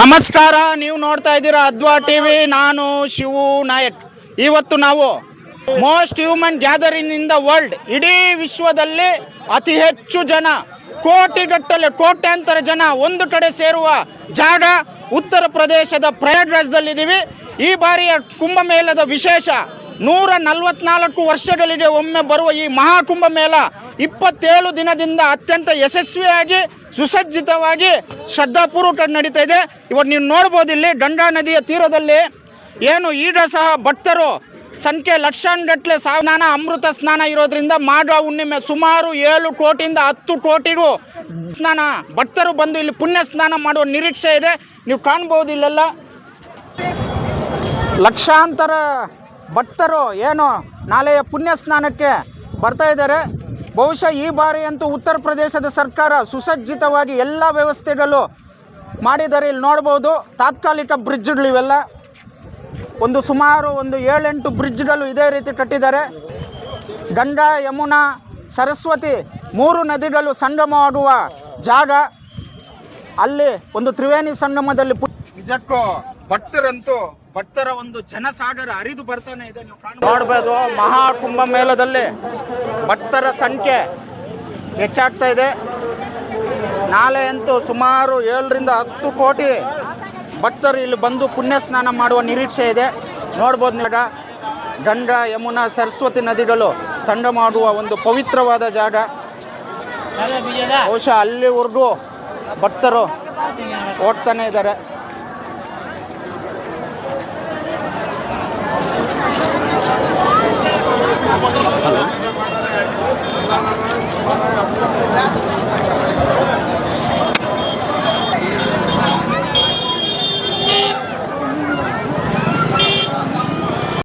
ನಮಸ್ಕಾರ, ನೀವು ನೋಡ್ತಾ ಇದ್ದೀರಾ ಅದ್ವಾ ಟಿವಿ ನಾನು ಶಿವು ನಾಯಕ್. ಇವತ್ತು ನಾವು most human gathering in the world, ಇಡೀ ವಿಶ್ವದಲ್ಲಿ ಅತಿ ಹೆಚ್ಚು ಜನ, ಕೋಟಿಗಟ್ಟಲೆ, ಕೋಟ್ಯಾಂತರ ಜನ ಒಂದು ಕಡೆ ಸೇರುವ ಜಾಗ ಉತ್ತರ ಪ್ರದೇಶದ ಪ್ರಯಾಗ್ರಾಜ್ದಲ್ಲಿದ್ದೀವಿ. ಈ ಬಾರಿಯ ಕುಂಭಮೇಳದ ವಿಶೇಷ ನೂರ ನಲವತ್ನಾಲ್ಕು ವರ್ಷಗಳಿಗೆ ಒಮ್ಮೆ ಬರುವ ಈ ಮಹಾಕುಂಭ ಮೇಳ ಇಪ್ಪತ್ತೇಳು ದಿನದಿಂದ ಅತ್ಯಂತ ಯಶಸ್ವಿಯಾಗಿ ಸುಸಜ್ಜಿತವಾಗಿ ಶ್ರದ್ಧಾಪೂರ್ವಕ ನಡೀತಾ ಇದೆ. ಇವತ್ತು ನೀವು ನೋಡ್ಬೋದು ಇಲ್ಲಿ ಗಂಗಾ ನದಿಯ ತೀರದಲ್ಲಿ ಏನು ಈಗ ಸಹ ಭಕ್ತರು ಸಂಖ್ಯೆ ಲಕ್ಷಾನುಗಟ್ಟಲೆ ಸ್ನಾನ ಅಮೃತ ಸ್ನಾನ ಇರೋದ್ರಿಂದ ಮಾಘ ಹುಣ್ಣಿಮೆ ಸುಮಾರು ಏಳು ಕೋಟಿಯಿಂದ ಹತ್ತು ಕೋಟಿಗೂ ಸ್ನಾನ ಭಕ್ತರು ಬಂದು ಇಲ್ಲಿ ಪುಣ್ಯ ಸ್ನಾನ ಮಾಡುವ ನಿರೀಕ್ಷೆ ಇದೆ. ನೀವು ಕಾಣ್ಬೋದು ಇಲ್ಲೆಲ್ಲ. ಲಕ್ಷಾಂತರ ಭಕ್ತರು ಏನು ನಾಳೆಯ ಪುಣ್ಯ ಸ್ನಾನಕ್ಕೆ ಬರ್ತಾ ಇದ್ದಾರೆ. ಬಹುಶಃ ಈ ಬಾರಿ ಅಂತೂ ಉತ್ತರ ಪ್ರದೇಶದ ಸರ್ಕಾರ ಸುಸಜ್ಜಿತವಾಗಿ ಎಲ್ಲ ವ್ಯವಸ್ಥೆಗಳು ಮಾಡಿದರೆ ಇಲ್ಲಿ ನೋಡ್ಬೋದು. ತಾತ್ಕಾಲಿಕ ಬ್ರಿಡ್ಜ್ಗಳು ಇವೆಲ್ಲ. ಒಂದು ಸುಮಾರು ಒಂದು ಏಳೆಂಟು ಬ್ರಿಡ್ಜ್ಗಳು ಇದೇ ರೀತಿ ಕಟ್ಟಿದ್ದಾರೆ. ಗಂಗಾ ಯಮುನಾ ಸರಸ್ವತಿ ಮೂರು ನದಿಗಳು ಸಂಗಮವಾಗುವ ಜಾಗ. ಅಲ್ಲಿ ಒಂದು ತ್ರಿವೇಣಿ ಸಂಗಮದಲ್ಲಿ ನಿಜಕ್ಕೂ ಭಕ್ತರಂತೂ ಭಕ್ತರ ಒಂದು ಜನಸಾಗರ ಹರಿದು ಬರ್ತಾನೆ ಇದೆ. ನೋಡ್ಬೋದು ಮಹಾಕುಂಭ ಮೇಳದಲ್ಲಿ ಭಕ್ತರ ಸಂಖ್ಯೆ ಹೆಚ್ಚಾಗ್ತಾ ಇದೆ. ನಾಳೆ ಅಂತೂ ಸುಮಾರು ಏಳರಿಂದ ಹತ್ತು ಕೋಟಿ ಭಕ್ತರು ಇಲ್ಲಿ ಬಂದು ಪುಣ್ಯ ಸ್ನಾನ ಮಾಡುವ ನಿರೀಕ್ಷೆ ಇದೆ. ನೋಡ್ಬೋದು ನೀವು ಗಂಗಾ, ಯಮುನಾ, ಸರಸ್ವತಿ ನದಿಗಳು ಸಂಡ ಮಾಡುವ ಒಂದು ಪವಿತ್ರವಾದ ಜಾಗ. ಬಹುಶಃ ಅಲ್ಲಿವರೆಗೂ ಭಕ್ತರು ಓಡ್ತಾನೆ ಇದ್ದಾರೆ.